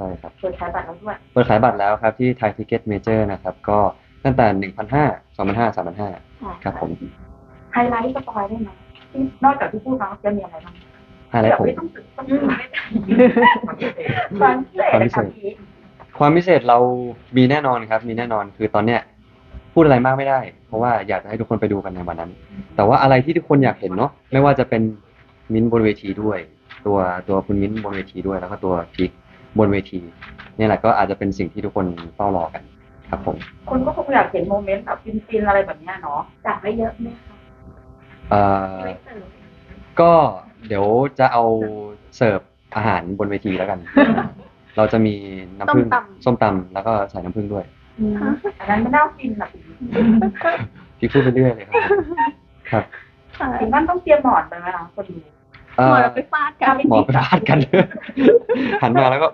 ใช่ครับเปิดขายบัตรแล้วด้วยเปิดขายบัตรแล้วครับที่ไทยทิเก็ตเมเจอร์นะครับ ก็ตั้งแต่1,500 2,500 3,500ครับผมไฮไลท์สปอยได้ไหมที่นอกจากที่พูดมาจะมีอะไรบ้างไฮไลท์ผมไม่ต้องสึกต้องสึกไม่ได้ความพิเศษนะครับพี่ความพิเศษเรามีแน่นอนครับ มีแน่นอนคือตอนเนี้ยพูดอะไรมากไม่ได้ เพราะว่าอยากจะให้ทุกคนไปดูกันในวันนั้น แต่ว่าอะไรที่ทุกคนอยากเห็นเนาะไม่ว่าจะเป็นมิ้นท์บนเวทีด้วย ตัวตัวคุณมิ้นท์บนเวทีด้วยแล้วก็ตัวพีค บนเวทีเนี่ยแหละก็อาจจะเป็นสิ่งที่ทุกคนเฝ้ารอกันครับผมคนก็คงอยากเห็นโมเมนต์แบบฟินๆอะไรแบบเนี้ยเนาะจัดไว้เยอะไหมคะเอ่อไม่เสิร์ฟก็เดี๋ยวจะเอาเสิร์ฟอาหารบนเวทีแล้วกัน เราจะมีน้ำผึ้งส้มตำส้มตำแล้วก็ใส่น้ำผึ้งด้วยอันนั้นไม่น่าฟินหรอกพี่พูดไปเรื่อยเลยครับผมครับใช่ถึงนั่นต้องเตรียมหมอนไปไหมล่ะคนดูเอ่หมออเราไปฟาดกันหมอไปพลาดกัน หันมาแล้วก็